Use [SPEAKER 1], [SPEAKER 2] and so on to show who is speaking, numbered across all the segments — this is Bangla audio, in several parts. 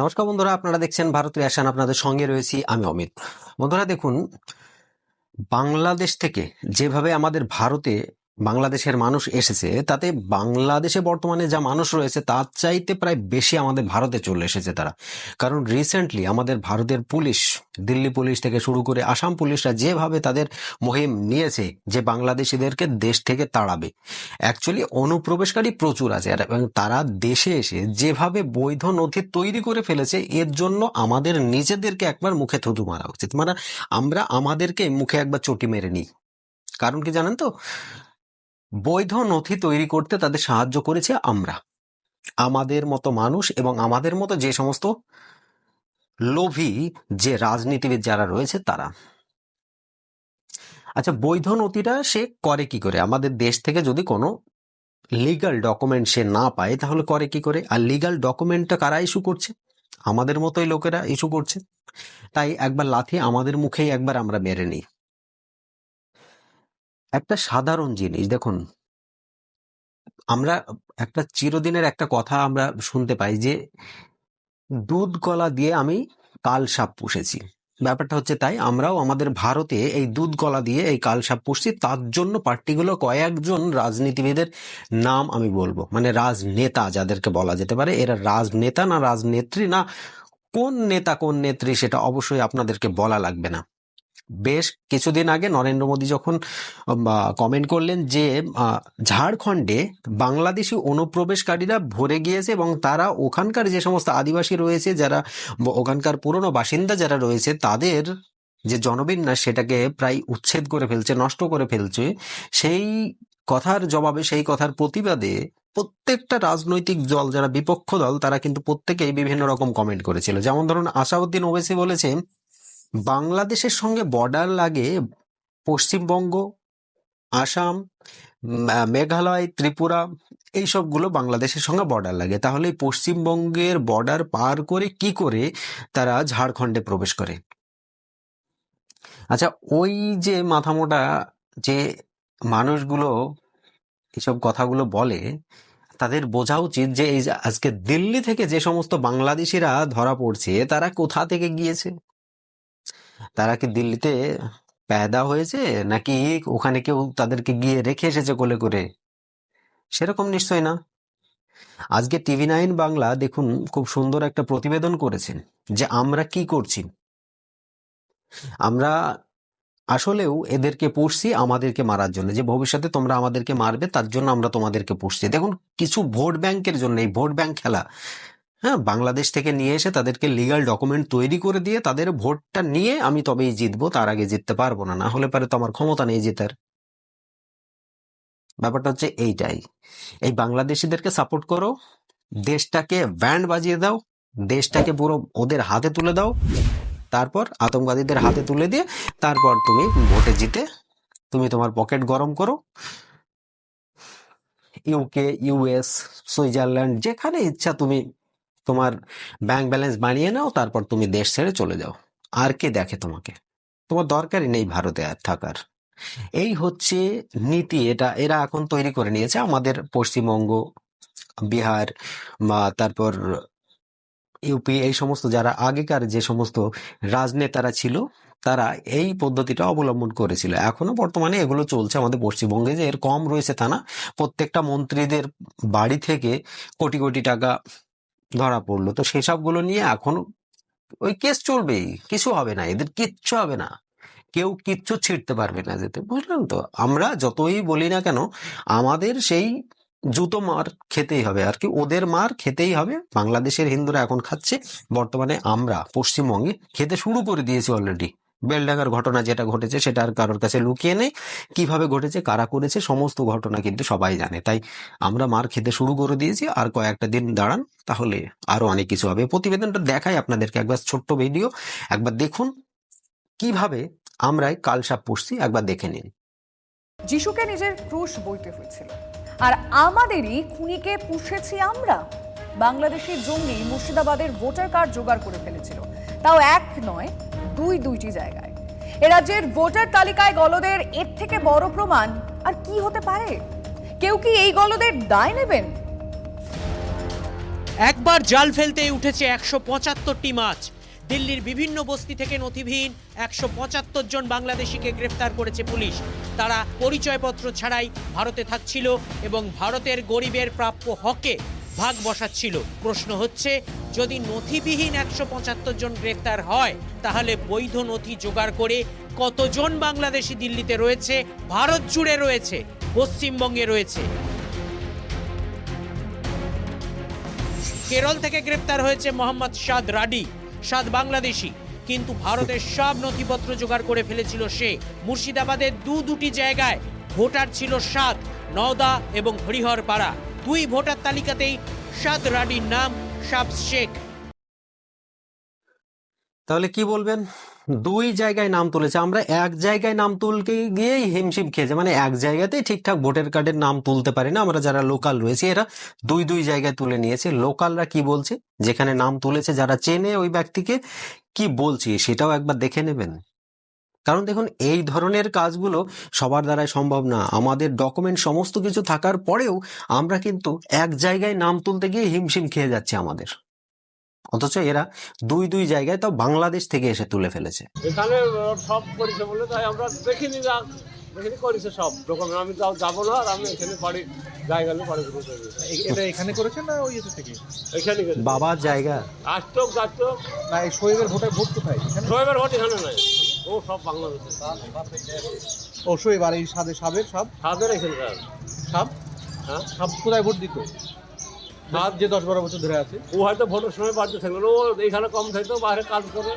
[SPEAKER 1] নমস্কার বন্ধুরা, আপনারা দেখছেন ভারত রিয়াশান আপনাদের সঙ্গে রয়েছি আমি অমিত। বন্ধুরা দেখুন, বাংলাদেশ থেকে যেভাবে আমাদের ভারতে বাংলাদেশের মানুষ এসেছে, তাতে বাংলাদেশে বর্তমানে যা মানুষ রয়েছে, তার চাইতে প্রায় বেশি আমাদের ভারতে চলে এসেছে তারা। কারণ রিসেন্টলি আমাদের ভারতের পুলিশ, দিল্লি পুলিশ থেকে শুরু করে আসাম পুলিশরা যেভাবে তাদের মুহিম নিয়েছে যে বাংলাদেশিদেরকে দেশ থেকে তাড়াবে। অ্যাকচুয়ালি অনুপ্রবেশকারী প্রচুর আছে এবং তারা দেশে এসে যেভাবে বৈধ নথি তৈরি করে ফেলেছে, এর জন্য আমাদের নিজেদেরকে একবার মুখে থুতু মারা উচিত। মানে আমরা আমাদেরকে মুখে একবার চটি মেরে নিই। কারণ কি জানেন তো? বৈধ নথি তৈরি করতে তাদের সাহায্য করেছে আমরা। আমাদের মতো মানুষ এবং আমাদের মতো যে সমস্ত লোভী যে রাজনীতিবিদ যারা রয়েছে তারা। আচ্ছা বৈধ নথিটা সে করে কি করে? আমাদের দেশ থেকে যদি কোনো লিগাল ডকুমেন্ট সে না পায়, তাহলে করে কি করে? আর লিগাল ডকুমেন্টটা কারা ইস্যু করছে? আমাদের মতোই লোকেরা ইস্যু করছে। তাই একবার লাথি আমাদের মুখেই একবার আমরা মেরে নিই। একটা সাধারণ জিনিস, দেখুন। আমরা একটা চিরদিনের একটা কথা আমরা শুনতে পাই যে, দুধ কলা দিয়ে আমি কাল সাপ পুষেছি। ব্যাপারটা হচ্ছে তাই, আমরাও আমাদের ভারতে এই দুধ কলা দিয়ে এই কাল সাপ পুষছি। তার জন্য পার্টিকুলার কয়েকজন রাজনীতিবিদের নাম আমি বলব। মানে রাজনেতা যাদেরকে বলা যেতে পারে, এরা রাজনেতা না রাজনেত্রী না, কোন নেতা কোন নেত্রী সেটা অবশ্যই আপনাদেরকে বলা লাগবে না। বেশ কিছুদিন আগে নরেন্দ্র মোদী যখন কমেন্ট করলেন যে ঝাড়খণ্ডে বাংলাদেশি অনুপ্রবেশকারীরা ভরে গিয়েছে এবং তারা ওখানকার যে সমস্ত আদিবাসী রয়েছে, যারা ওখানকার পুরনো বাসিন্দা যারা রয়েছে, তাদের যে জনবিন্যাস সেটাকে প্রায় উচ্ছেদ করে ফেলছে, নষ্ট করে ফেলছে, সেই কথার জবাবে, সেই কথার প্রতিবাদে প্রত্যেকটা রাজনৈতিক দল, যারা বিপক্ষ দল, তারা কিন্তু প্রত্যেকেই বিভিন্ন রকম কমেন্ট করেছিল। যেমন ধরুন আসাউদ্দিন ওবেসি বলেছে বাংলাদেশের সঙ্গে বর্ডার লাগে পশ্চিমবঙ্গ, আসাম মেঘালয়, ত্রিপুরা এই সবগুলো বাংলাদেশের সঙ্গে বর্ডার লাগে। তাহলে পশ্চিমবঙ্গের বর্ডার পার করে কি করে তারা ঝাড়খণ্ডে প্রবেশ করে? আচ্ছা ওই যে মাথামোটা, যে মানুষগুলো এসব কথাগুলো বলে, তাদের বোঝা উচিত যে এই আজকে দিল্লি থেকে যে সমস্ত বাংলাদেশিরা ধরা পড়ছে, তারা কোথা থেকে গিয়েছে? তারা কি দিল্লিতে পেদা হয়েছে? নাকি ওখানে কেউ তাদেরকে গিয়ে রেখে এসেছে কোলে করে? সেরকম নিশ্চয় না। আজকে টিভি নাইন বাংলা দেখুন, খুব সুন্দর একটা প্রতিবেদন করেছেন যে আমরা কি করছি। আমরা আসলেও এদেরকে পুষছি, আমাদেরকে মারার জন্য। যে ভবিষ্যতে তোমরা আমাদেরকে মারবে, তার জন্য আমরা তোমাদেরকে পুষছি। দেখুন, কিছু ভোট ব্যাংকের জন্য, এই ভোট ব্যাংক খেলা হ্যাঁ বাংলাদেশ থেকে নিয়ে এসে তাদেরকে লিগাল ডকুমেন্ট তৈরি করে দিয়ে তাদের ভোটটা নিয়ে আমি তবেই জিতবো, তার আগে জিততে পারব না। না হলে পারে তো আমার ক্ষমতা নেই জেতার। ব্যাপারটা হচ্ছে এইটাই। এই বাংলাদেশিদেরকে সাপোর্ট করো, দেশটাকে ব্যান্ড বাজিয়ে দাও, দেশটাকে পুরো ওদের হাতে তুলে দাও, তারপর আতঙ্কবাদীদের হাতে তুলে দিয়ে তারপর তুমি ভোটে জিতে তুমি তোমার পকেট গরম করো। ইউকে ইউএস সুইজারল্যান্ড যেখানে ইচ্ছা তুমি তোমার ব্যাংক ব্যালেন্স বানিয়ে নাও, তারপর তুমি দেশ ছেড়ে চলে যাও। আর কে দেখে তোমাকে? তোমার দরকারই নেই ভারতে আর থাকার। এই হচ্ছে নীতি, এটা, এরা এখন তৈরি করে নিয়েছে। আমাদের পশ্চিমবঙ্গ, বিহার বা তারপর ইউপি এই সমস্ত যারা আগেকার যে সমস্ত রাজনেতারা ছিল, তারা এই পদ্ধতিটা অবলম্বন করেছিল। এখনও বর্তমানে এগুলো চলছে আমাদের পশ্চিমবঙ্গে যে এর কম রয়েছে তা না। প্রত্যেকটা মন্ত্রীদের বাড়ি থেকে কোটি কোটি টাকা ধরা পড়ল। তো সেসবগুলো নিয়ে এখন ওই কেস চলবেই, কিছু হবে না, এদের কিচ্ছু হবে না। কেউ কিচ্ছু ছিঁড়তে পারবে না যেতে, বুঝলেন তো? আমরা যতই বলি না কেন, আমাদের সেই জুতো মার খেতেই হবে। আর কি ওদের মার খেতেই হবে। বাংলাদেশের হিন্দুরা এখন খাচ্ছে, বর্তমানে আমরা পশ্চিমবঙ্গে খেতে শুরু করে দিয়েছি অলরেডি বেলডাঙ্গার ঘটনা যেটা ঘটেছে সেটা আর কারোর কাছে লুকিয়ে নেই। কীভাবে ঘটেছে, কারা করেছে, সমস্ত ঘটনা কিন্তু সবাই জানে। তাই আমরা মার খেতে শুরু করে দিয়েছি। আর কয়েকটা দিন দাঁড়ান, তাহলে আরও অনেক কিছু হবে। প্রতিবেদনটা দেখাই আপনাদেরকে একবার ছোট্ট ভিডিও। একবার দেখুন কীভাবে আমরা এই কালসাপ পুষছি, একবার দেখে নিন।
[SPEAKER 2] যিশুকে নিজের ক্রুশ বইতে হয়েছিল। আর আমাদেরই খুনিকে পুষেছি আমরা? বাংলাদেশের জঙ্গি মুর্শিদাবাদের ভোটার কার্ড জোগাড় করে ফেলেছিল। তাও এক নয় দুই দুইটি জায়গায়। এ রাজ্যের ভোটার তালিকায় গলদের এর থেকে বড় প্রমাণ আর কি হতে পারে? কেউ কি এই গলদের দায় নেবেন?
[SPEAKER 3] একবার জাল ফেলতেই উঠেছে একশো পঁচাত্তরটি মাছ। দিল্লির বিভিন্ন বস্তি থেকে নথিবিহীন একশো পঁচাত্তর জন বাংলাদেশিকে গ্রেফতার করেছে পুলিশ। তারা পরিচয়পত্র ছাড়াই ভারতে থাকছিল এবং ভারতের গরিবের প্রাপ্য হকে ভাগ বসাচ্ছিল। প্রশ্ন হচ্ছে, যদি নথিবিহীন একশো পঁচাত্তর জন গ্রেফতার হয়, তাহলে বৈধ নথি জোগাড় করে কতজন বাংলাদেশি দিল্লিতে রয়েছে, ভারত জুড়ে রয়েছে, পশ্চিমবঙ্গে রয়েছে? কেরল থেকে গ্রেপ্তার হয়েছে মোহাম্মদ সাদ রাডি। সাদ বাংলাদেশি, কিন্তু ভারতের সব নথিপত্র জোগাড় করে ফেলেছিল সে। মুর্শিদাবাদের দু দুটি জায়গায় ভোটার ছিল সাদ নওদা এবং হরিহরপাড়া। দুই ভোটার তালিকাতেই সাদ রাডির নাম শাবস শেখ।
[SPEAKER 1] তাহলে কি বলবেন? দুই জায়গায় নাম তুলেছে। আমরা এক জায়গায় নাম তুলতে গিয়েই হিমশিম খেয়েছে। মানে এক জায়গাতেই ঠিকঠাক ভোটার কার্ডের নাম তুলতে পারি না। আমরা যারা লোকাল রয়েছে, এরা দুই দুই জায়গায় তুলে নিয়েছে। লোকালরা কি বলছে? যেখানে নাম তুলেছে, যারা চেনে ওই ব্যক্তিকে কি বলছি, সেটাও একবার দেখে নেবেন। কারণ দেখুন, এই ধরনের কাজগুলো সবার দ্বারাই সম্ভব না। আমাদের ডকুমেন্ট সমস্ত কিছু থাকার পরেও আমরা কিন্তু এক জায়গায় নাম তুলতে গিয়ে হিমশিম খেয়ে যাচ্ছে আমাদের। অথচ এরা দুই দুই জায়গায় তাও বাংলাদেশ থেকে এসে তুলে ফেলেছে।
[SPEAKER 4] এখানে সব করেছে বলে তাই আমরা দেখিনি না দেখিনি করেছে সব ডকুমেন্ট আমি তাও যাব না আর আমি এখানে বাড়ি জায়গা নিয়ে বাড়ি ঘুরে যাব।
[SPEAKER 5] এটা এখানে করেছেন না ওই ইয়েতে থেকে?
[SPEAKER 4] এখানে গেছে
[SPEAKER 1] বাবার জায়গা?
[SPEAKER 4] আসতো যাচ্তো
[SPEAKER 5] না এই শোয়েবের ভোটার ভোট কোথায়? এখানে?
[SPEAKER 4] শোয়েবের ভোট এখানে নাই। ও সব বাংলাদেশে।
[SPEAKER 5] ও শোয়েব আর এই সাদের সাবের সাব?
[SPEAKER 4] সাদের এখানকার
[SPEAKER 5] সাব?
[SPEAKER 4] হ্যাঁ?
[SPEAKER 5] সাব কোথায় ভোট দিত? সাব যে দশ বারো বছর ধরে আছে।
[SPEAKER 4] ও হয়তো ভোটের সময় বাড়িতে থাকল ও এখানে কম থাকতো বাইরে কাজ করে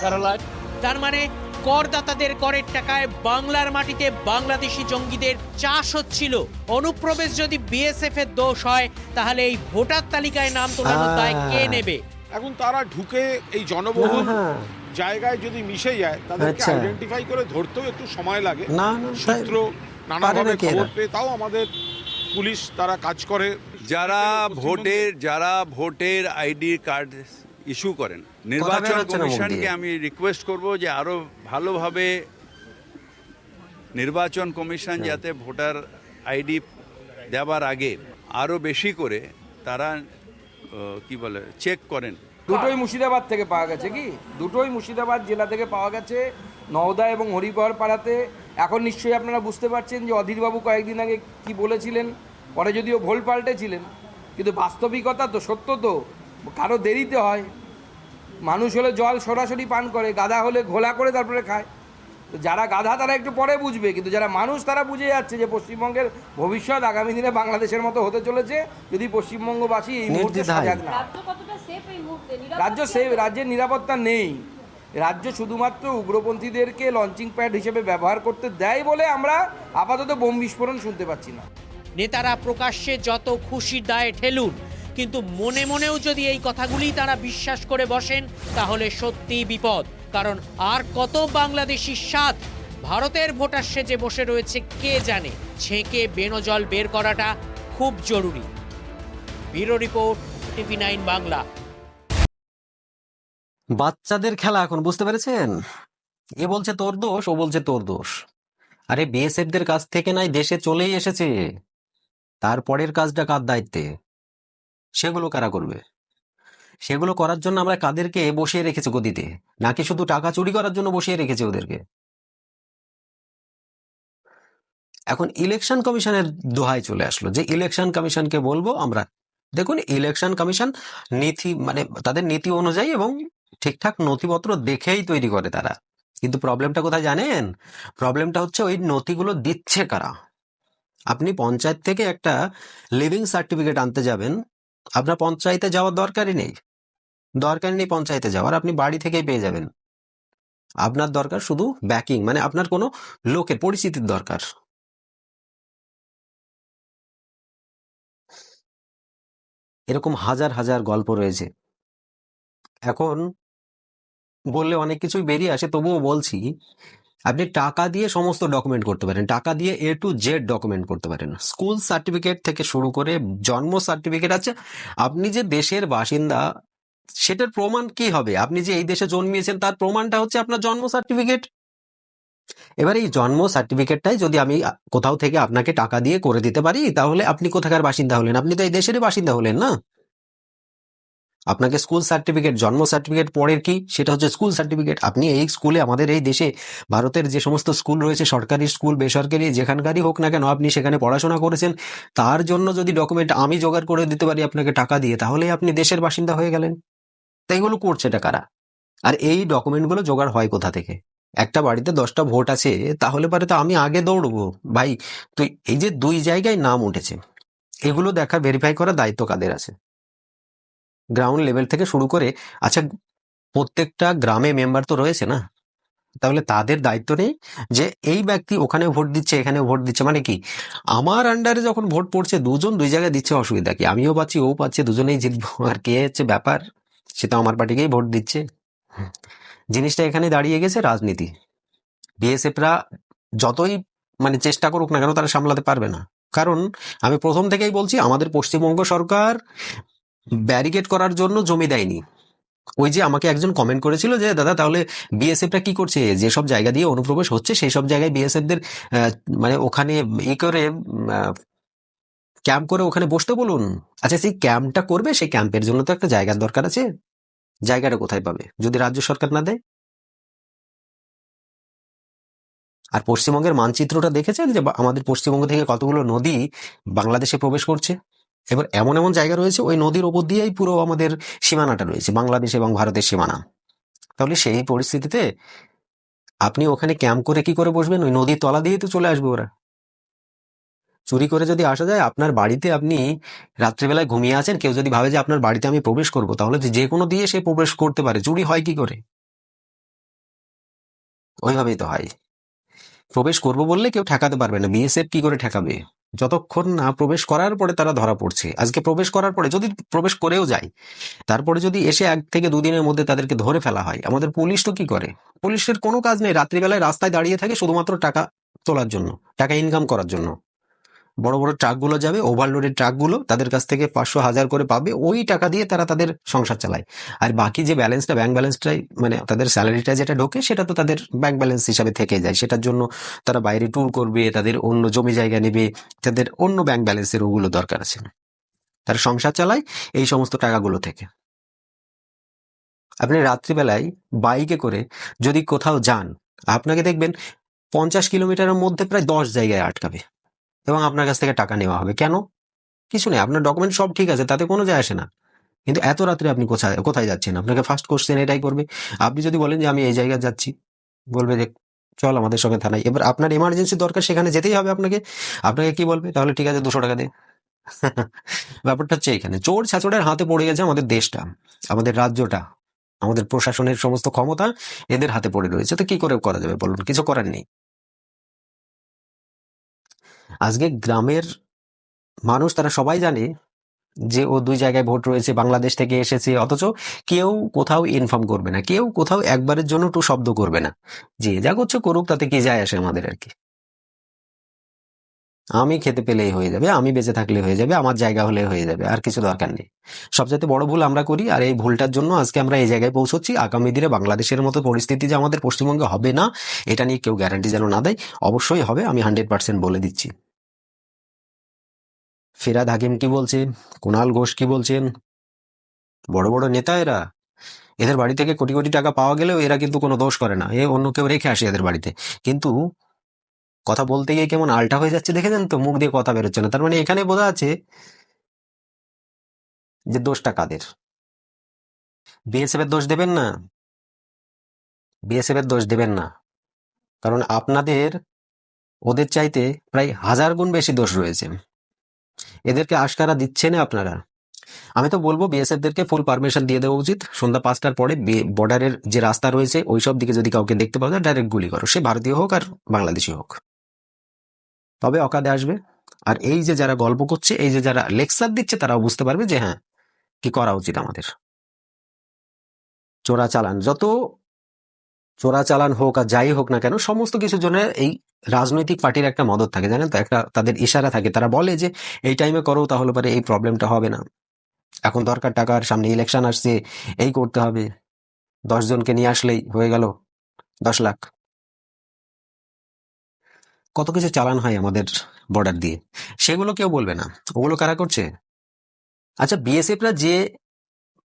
[SPEAKER 4] কেরালায়।
[SPEAKER 3] তার মানে করদাতাদের করের টাকায় বাংলার মাটিতে বাংলাদেশি জঙ্গিদের চাষ হচ্ছিল। অনুপ্রবেশ যদি বিএসএফ এর দোষ হয় তাহলে এই ভোটার তালিকায় নাম তোলানোর দায় কে নেবে?
[SPEAKER 6] এখন তারা ঢুকে এই জনবহুল
[SPEAKER 1] হ্যাঁ,
[SPEAKER 6] জায়গায় যদি মিশে যায় তাদেরকে। আইডেন্টিফাই করে ধরতেও একটু সময় লাগে।
[SPEAKER 1] না না তাই-
[SPEAKER 6] সূত্র নানাভাবে খবর পেয়ে তাও আমাদের পুলিশ তারা কাজ করে।
[SPEAKER 7] যারা ভোটের যারা ভোটের আইডি কার্ড ইস্যু করেন। নির্বাচন কমিশনকে আমি রিকোয়েস্ট করব যে আরও ভালোভাবে নির্বাচন কমিশন
[SPEAKER 1] হ্যাঁ।
[SPEAKER 7] যাতে ভোটার আইডি দেওয়ার আগে আরও বেশি করে তারা কি বলে চেক করেন।
[SPEAKER 8] দুটোই মুর্শিদাবাদ থেকে পাওয়া গেছে কি? দুটোই মুর্শিদাবাদ জেলা থেকে পাওয়া গেছে নওদা এবং হরিপার পাড়াতে। এখন নিশ্চয়ই আপনারা বুঝতে পারছেন যে অধীরবাবু কয়েকদিন আগে কি বলেছিলেন পরে যদিও ভোল পাল্টেছিলেন কিন্তু বাস্তবিকতা তো সত্য তো। কারও দেরিতে হয়। মানুষ হলে জল সরাসরি পান করে গাধা হলে ঘোলা করে তারপরে খায়। তো যারা গাধা তারা একটু পরে বুঝবে কিন্তু যারা মানুষ তারা বুঝে যাচ্ছে যে পশ্চিমবঙ্গের ভবিষ্যৎ আগামী দিনে বাংলাদেশের মতো হতে চলেছে যদি পশ্চিমবঙ্গবাসী এই মুহূর্তে। সজাগ না
[SPEAKER 9] রাজ্য কতটা সেফ
[SPEAKER 8] রাজ্যের নিরাপত্তা নেই। রাজ্য শুধুমাত্র উগ্রপন্থীদেরকে লঞ্চিং প্যাড হিসেবে ব্যবহার করতে দেয় বলে আমরা আপাতত বোম বিস্ফোরণ শুনতে পাচ্ছি না।
[SPEAKER 3] নেতারা প্রকাশ্যে যত খুশির দায়ে ঠেলুন কিন্তু মনে মনেও যদি এই কথাগুলি তারা বিশ্বাস করে বসেন, তাহলে সত্যি বিপদ। কারণ আর কত বাংলাদেশি সাত ভারতের ভোটার সেজে বসে রয়েছে কে জানে? ছেঁকে বেনজল বের করাটা খুব জরুরি। Bureau report, TV nine Bangla.
[SPEAKER 1] বাচ্চাদের খেলা এখন বুঝতে পেরেছেন? এ বলছে তোর দোষ, ও বলছে তোর দোষ। আরে বিএসএফ দের কাছ থেকে নাই, দেশে চলেই এসেছে। তারপরের কাজটা কার দায়িত্বে? সেগুলো কারা করবে? সেগুলো করার জন্য আমরা কাদেরকে বসিয়ে রেখেছি গদিতে? নাকি শুধু টাকা চুরি করার জন্য বসিয়ে রেখেছি ওদেরকে? এখন ইলেকশন কমিশনের দোহাই চলে আসলো যে ইলেকশন কমিশনকে বলব আমরা। দেখুন ইলেকশন কমিশন নীতি মানে তাদের নীতি অনুযায়ী এবং ঠিকঠাক নথিপত্র দেখেই তৈরি করে তারা। কিন্তু প্রবলেমটা কোথায় জানেন? প্রবলেমটা হচ্ছে ওই নথিগুলো দিচ্ছে কারা? আপনি পঞ্চায়েত থেকে একটা লিভিং সার্টিফিকেট আনতে যাবেন আপনার পঞ্চায়েতে যাওয়ার দরকারই নেই। দরকারই নেই পঞ্চায়েতে যাওয়ার, আপনি বাড়ি থেকেই পেয়ে যাবেন। আপনার দরকার শুধু ব্যাকিং মানে আপনার কোনো লোকের পরিচিতির দরকার। এরকম হাজার হাজার গল্প রয়েছে। এখন বললে অনেক কিছুই বেরিয়ে আসে, তবুও বলছি আপনি টাকা দিয়ে সমস্ত ডকুমেন্ট করতে পারেন। টাকা দিয়ে এ টু জেড ডকুমেন্ট করতে পারেন। স্কুল সার্টিফিকেট থেকে শুরু করে জন্ম সার্টিফিকেট আছে। আপনি যে দেশের বাসিন্দা, সেটার প্রমাণ কি হবে? আপনি যে এই দেশে জন্মিয়েছেন, তার প্রমাণটা হচ্ছে আপনার জন্ম সার্টিফিকেট এবার এই জন্ম সার্টিফিকেটটাই যদি আমি কোথাও থেকে আপনাকে টাকা দিয়ে করে দিতে পারি, তাহলে আপনি কোথাকার বাসিন্দা হলেন? আপনি তো এই দেশেরই বাসিন্দা হলেন না? আপনাকে স্কুল সার্টিফিকেট জন্ম সার্টিফিকেট পরের কি? সেটা হচ্ছে স্কুল সার্টিফিকেট আপনি এই স্কুলে আমাদের এই দেশে, ভারতের যে সমস্ত স্কুল রয়েছে, সরকারি স্কুল বেসরকারি, যেখানকারই হোক না কেন, আপনি সেখানে পড়াশোনা করেছেন। তার জন্য যদি ডকুমেন্ট আমি জোগাড় করে দিতে পারি আপনাকে টাকা দিয়ে, তাহলেই আপনি দেশের বাসিন্দা হয়ে গেলেন। তো এগুলো করছে কারা? আর এই ডকুমেন্টগুলো জোগাড় হয় কোথা থেকে? একটা বাড়িতে দশটা ভোট আছে, তাহলে পারে তো আমি আগে দৌড়বো। ভাই তুই এই যে দুই জায়গায় নাম উঠেছে, এগুলো দেখা ভেরিফাই করার দায়িত্ব কাদের আছে? গ্রাউন্ড লেভেল থেকে শুরু করে আচ্ছা প্রত্যেকটা গ্রামে মেম্বার তো রয়েছে না? তাহলে তাদের দায়িত্ব নেই যে এই ব্যক্তি ওখানে ভোট দিচ্ছে এখানে ভোট দিচ্ছে মানে কি? আমার আন্ডারে যখন ভোট পড়ছে, দুজন দুই জায়গায় দিচ্ছে অসুবিধা কি? আমিও পাচ্ছি, ও পাচ্ছে, দুজনেই জিতবো। আর কে হচ্ছে ব্যাপার? সে তো আমার পার্টিকেই ভোট দিচ্ছে। জিনিসটা এখানে দাঁড়িয়ে গেছে রাজনীতি। বিএসএফরা যতই মানে চেষ্টা করুক না কেন, তারা সামলাতে পারবে না। কারণ আমি প্রথম থেকেই বলছি, আমাদের পশ্চিমবঙ্গ সরকার ব্যারিকেড করার জন্য জমি দেয়নি। ওই যে আমাকে একজন কমেন্ট করেছিল যে, দাদা, তাহলে বিএসএফটা কি করছে? যেসব জায়গা দিয়ে অনুপ্রবেশ হচ্ছে, সেই সব জায়গায় বিএসএফদের মানে ওখানে ই করে ক্যাম্প করে ওখানে বসতে বলুন। আচ্ছা সেই ক্যাম্পটা করবে, সেই ক্যাম্পের জন্য তো একটা জায়গার দরকার আছে। জায়গাটা কোথায় পাবে? যদি রাজ্য সরকার না দেয়? আর পশ্চিমবঙ্গের মানচিত্রটা দেখেছেন যে আমাদের পশ্চিমবঙ্গ থেকে কতগুলো নদী বাংলাদেশে প্রবেশ করছে? এবার এমন এমন জায়গা রয়েছে, ওই নদীর ওপর দিয়েই পুরো আমাদের সীমানাটা রয়েছে, বাংলাদেশ এবং ভারতের সীমানা। তাহলে সেই পরিস্থিতিতে আপনি ওখানে ক্যাম্প করে কি করে বসবেন? ওই নদীর তলা দিয়েই তো চলে আসবে ওরা। চুরি করে যদি আসা যায়, আপনার বাড়িতে আপনি রাত্রিবেলায় ঘুমিয়ে আছেন, কেউ যদি ভাবে যে আপনার বাড়িতে আমি প্রবেশ করব, তাহলে যে কোনো দিয়ে সে প্রবেশ করতে পারে, চুরি হয় কি করে? ওইভাবেই তো হয়। প্রবেশ করব বললে কেউ ঠেকাতে পারবে না, বিএসএফ কি করে ঠেকাবে? যতক্ষণ না প্রবেশ করার পরে তারা ধরা পড়ছে। আজকে প্রবেশ করার পরে যদি প্রবেশ করেও যায়, তারপরে যদি এসে এক থেকে দুদিনের মধ্যে তাদেরকে ধরে ফেলা হয়, আমাদের পুলিশ তো কি করে? পুলিশের কোনো কাজ নেই। রাত্রিবেলায় রাস্তায় দাঁড়িয়ে থাকে শুধুমাত্র টাকা তোলার জন্য, টাকা ইনকাম করার জন্য। বড় বড় ট্রাকগুলো যাবে ওভারলোডেড ট্রাকগুলো তাদের কাছ থেকে পাঁচশো, হাজার করে পাবে, ওই টাকা দিয়ে তারা তাদের সংসার চালায়। আর বাকি যে ব্যালেন্সটা ব্যাংক ব্যালেন্সটাই মানে তাদের স্যালারিটা যেটা ঢোকে, সেটা তো তাদের ব্যাংক ব্যালেন্স হিসাবে থেকে যায়। সেটার জন্য তারা বাইরে ট্যুর করবে, তাদের অন্য জমি জায়গা নেবে, তাদের অন্য ব্যাংক ব্যালেন্সের ওগুলো দরকার আছে। তারা সংসার চালায় এই সমস্ত টাকাগুলো থেকে। আপনি রাত্রিবেলায় বাইকে করে যদি কোথাও যান, আপনাকে দেখবেন পঞ্চাশ কিলোমিটারের মধ্যে প্রায় দশ জায়গায় আটকাবে। এবং আপনার কাছ থেকে টাকা নেওয়া হবে। কেন? কিছু নেই, আপনার ডকুমেন্ট সব ঠিক আছে, তাতে কোনো যায় আসে না। কিন্তু এত রাত্রে আপনি কোথায় কোথায় যাচ্ছেন? আপনাকে ফার্স্ট কোশ্চেন এটাই করবে। আপনি যদি বলেন যে আমি এই জায়গায় যাচ্ছি, বলবে যে, চল আমাদের সঙ্গে থানায়। এবার আপনার এমার্জেন্সি দরকার, সেখানে যেতেই হবে আপনাকে। আপনাকে কি বলবে? তাহলে ঠিক আছে, দুশো টাকা দে। ব্যাপারটা হচ্ছে এখানে, চোর ছাচোরের হাতে পড়ে গেছে আমাদের দেশটা, আমাদের রাজ্যটা, আমাদের প্রশাসনের সমস্ত ক্ষমতা এদের হাতে পড়ে রয়েছে। তো কি করে করা যাবে বলুন? কিছু করার নেই। আজকে গ্রামের মানুষ, তারা সবাই জানে যে ও দুই জায়গায় ভোট রয়েছে, বাংলাদেশ থেকে এসেছে, অথচ কেউ কোথাও ইনফর্ম করবে না, কেউ কোথাও একবারের জন্য একটু শব্দ করবে না। যে যা করছে করুক, তাতে কি যায় আসে আমাদের আর কি। আমি খেতে পেলেই হয়ে যাবে, আমি বেঁচে থাকলে হয়ে যাবে, আমার জায়গা হলে হয়ে যাবে, আর কিছু দরকার নেই। সবচেয়ে বড় ভুল আমরা করি, আর এই ভুলটার জন্য আজকে আমরা এই জায়গায় পৌঁছচ্ছি। আগামী দিনে বাংলাদেশের মতো পরিস্থিতি যে আমাদের পশ্চিমবঙ্গে হবে না, এটা নিয়ে কেউ গ্যারান্টি যেন না দেয়, অবশ্যই হবে, আমি হান্ড্রেড পার্সেন্ট বলে দিচ্ছি। ফিরাদ হাকিম কি বলছেন? কুণাল ঘোষ কি বলছেন? বড় বড় নেতা এরা। এদের বাড়ি থেকে কোটি কোটি টাকা পাওয়া গেলেও এরা কিন্তু কোনো দোষ করে না, এ অন্য কেউ রেখে আসে এদের বাড়িতে। কিন্তু কথা বলতে গিয়ে কেমন আলটা হয়ে যাচ্ছে দেখেছেন তো? মুখ দিয়ে কথা বেরোচ্ছে না। তার মানে এখানে বোঝা আছে যে দোষটা কাদের? বিএসএফ এর দোষ দেবেন না? বিএসএফ এর দোষ দেবেন না। কারণ আপনাদের, ওদের চাইতে প্রায় হাজার গুণ বেশি দোষ রয়েছে। এদেরকে আশকারা দিচ্ছেন আপনারা। আমি তো বলব বিএসএফ দেরকে ফুল পারমিশন দিয়ে দেওয়া উচিত। সন্ধ্যা পাঁচটার পরে বর্ডারের যে রাস্তা রয়েছে ওই সব দিকে যদি কাউকে দেখতে পাওয়া যায় ডাইরেক্ট গুলি করো। সে ভারতীয় হোক আর বাংলাদেশি হোক। তবে অকাদে আসবে। আর এই যে যারা গল্প করছে, এই যে যারা লেকচার দিচ্ছে, তারাও বুঝতে পারবে যে হ্যাঁ কি করা উচিত আমাদের। চোরা চালান যত চোরা চালান হোক আর যাই হোক না কেন, সমস্ত কিছুর জন্য এই রাজনৈতিক পার্টির একটা মদত থাকে, জানেন তো? একটা তাদের ইশারা থাকে। তারা বলে যে, এই টাইমে করো, তাহলে পরে এই প্রবলেমটা হবে না। এখন দরকার টাকার, সামনে ইলেকশন আসছে, এই করতে হবে। দশ জনকে নিয়ে আসলেই হয়ে গেল দশ লাখ। কত কিছু চালান হয় আমাদের বর্ডার দিয়ে। সেগুলো কেউ বলবে না। ওগুলো কারা করছে? আচ্ছা বিএসএফরা যে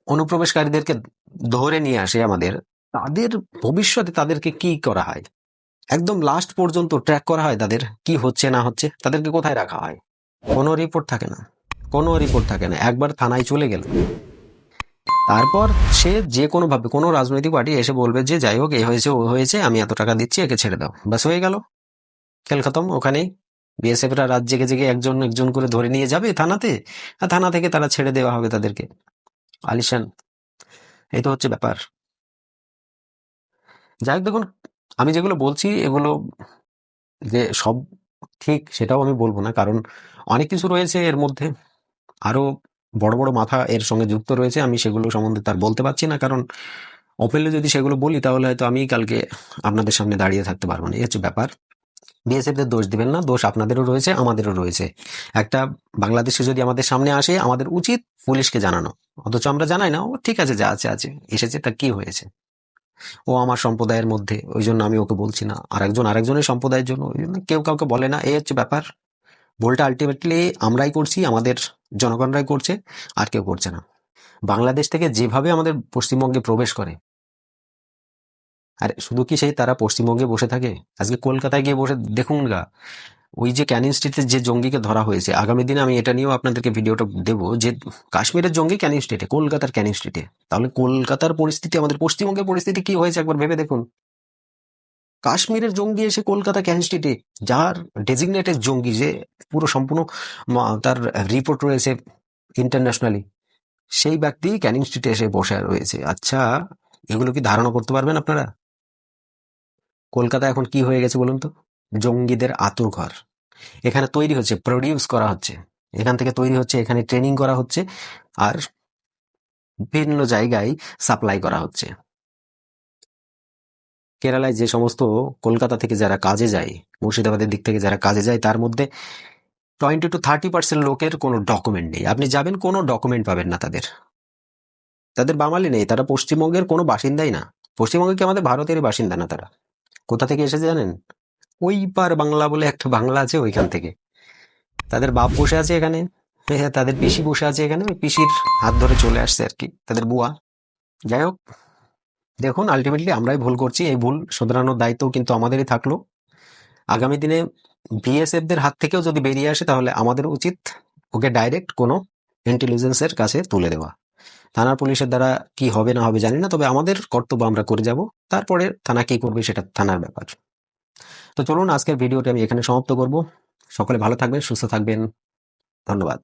[SPEAKER 1] অনুপ্রবেশকারীদেরকে ধরে নিয়ে আসে আমাদের, তাদের ভবিষ্যতে তাদেরকে কি করা হয়? একদম লাস্ট পর্যন্ত ট্র্যাক করা হয় তাদের কি হচ্ছে, না হচ্ছে, তাদেরকে কোথায় রাখা হয়? কোনো রিপোর্ট থাকে না। কোনো রিপোর্ট থাকে না। একবার থানায় চলে গেল। তারপর সে যে কোনো ভাবে কোনো রাজনৈতিক পার্টি এসে বলবে যে, যাই হোক, এ হয়েছে, ও হয়েছে, আমি এত টাকা দিচ্ছি, একে ছেড়ে দাও। ব্যাস, হয়ে গেল। খেল খতম, ওখানেই বিএসএফরা রাত জেগে জেগে একজন একজন করে ধরে নিয়ে যাবে থানাতে, আর থানা থেকে তারা ছেড়ে দেওয়া হবে তাদেরকে। আলিশান, এই তো হচ্ছে ব্যাপার। যাই হোক, দেখুন, আমি যেগুলো বলছি, এগুলো যে সব ঠিক, সেটাও আমি বলব না, কারণ অনেক কিছু রয়েছে এর মধ্যে। আরও বড় বড় মাথা এর সঙ্গে যুক্ত রয়েছে, আমি সেগুলো সম্বন্ধে তার বলতে পারছি না, কারণ ওপেনলি যদি সেগুলো বলি, তাহলে হয়তো আমি কালকে আপনাদের সামনে দাঁড়িয়ে থাকতে পারব না, এই হচ্ছে ব্যাপার। বিএসএফ দের দোষ দিবেন না, দোষ আপনাদেরও রয়েছে, আমাদেরও রয়েছে। একটা বাংলাদেশে যদি আমাদের সামনে আসে, আমাদের উচিত পুলিশকে জানানো। অথচ আমরা জানাই না, ও ঠিক আছে, যা আছে আছে, এসেছে, তা কি হয়েছে? ও আমার সম্প্রদায়ের মধ্যে, ওই জন্য আমি ওকে বলছি না। আর একজন আরেকজনের সম্প্রদায়ের জন্য, ওই জন্য কেউ কাউকে বলে না এই হচ্ছে ব্যাপার। ভুলটা আলটিমেটলি আমরাই করছি, আমাদের জনগণরাই করছে, আর কেউ করছে না। বাংলাদেশ থেকে যেভাবে আমাদের পশ্চিমবঙ্গে প্রবেশ করে আর শুধু কি সেই তারা পশ্চিমবঙ্গে বসে থাকে? আজকে কলকাতায় গিয়ে বসে দেখুন গা। ওই যে ক্যানিং স্টেটে যে জঙ্গিকে ধরা হয়েছে, আগামী দিনে আমি এটা নিয়েও আপনাদেরকে ভিডিওটা দেবো যে কাশ্মীরের জঙ্গি ক্যানিং স্ট্রিটে, কলকাতার ক্যানিং স্ট্রিটে। তাহলে কলকাতার পরিস্থিতি, আমাদের পশ্চিমবঙ্গের পরিস্থিতি কি হয়েছে একবার ভেবে দেখুন। কাশ্মীরের জঙ্গি এসে কলকাতা ক্যানিং স্ট্রিটে, যার ডেজিগনেটেড জঙ্গি যে পুরো সম্পূর্ণ তার রিপোর্ট রয়েছে ইন্টারন্যাশনালি সেই ব্যক্তি ক্যানিং স্ট্রিটে এসে বসে রয়েছে। আচ্ছা এগুলো কি ধারণা করতে পারবেন আপনারা? কলকাতা এখন কি হয়ে গেছে বলুন তো? জঙ্গিদের আতুর ঘর। এখানে তৈরি হচ্ছে প্রডিউস করা হচ্ছে। এখান থেকে তৈরি হচ্ছে, এখানে ট্রেনিং করা হচ্ছে আর বিভিন্ন জায়গায় সাপ্লাই করা হচ্ছে। কেরালায় যে সমস্ত কলকাতা থেকে যারা কাজে যায়, মুর্শিদাবাদের দিক থেকে যারা কাজে যায়, তার মধ্যে টোয়েন্টি টু থার্টি পার্সেন্ট লোকের কোনো ডকুমেন্ট নেই। আপনি যাবেন, কোনো ডকুমেন্ট পাবেন না তাদের। তাদের বাঙালি নেই, তারা পশ্চিমবঙ্গের কোনো বাসিন্দাই না। পশ্চিমবঙ্গে কি আমাদের ভারতেরই বাসিন্দা না তারা? কোথা থেকে এসেছে জানেন? ওই পার বাংলা বলে একটা বাংলা আছে ওইখান থেকে। তাদের বাপ বসে আছে এখানে। তাদের পিসি বসে আছে এখানে। ওই পিসির হাত ধরে চলে আসছে আর কি, তাদের বুয়া। যাই হোক, দেখুন আলটিমেটলি আমরাই ভুল করছি। এই ভুল শোধরানোর দায়িত্ব কিন্তু আমাদেরই থাকল। আগামী দিনে বিএসএফ দের হাত থেকেও যদি বেরিয়ে আসে, তাহলে আমাদের উচিত ওকে ডাইরেক্ট কোনো ইন্টেলিজেন্সের কাছে তুলে দেওয়া। থানার পুলিশের দ্বারা কি হবে না হবে জানি না, তবে আমাদের কর্তব্য আমরা করে যাব। তারপরে থানা কি করবে সেটা থানার ব্যাপার। তো চলুন, আজকের ভিডিওটি আমি এখানে সমাপ্ত করব। সকলে ভালো থাকবেন, সুস্থ থাকবেন। ধন্যবাদ।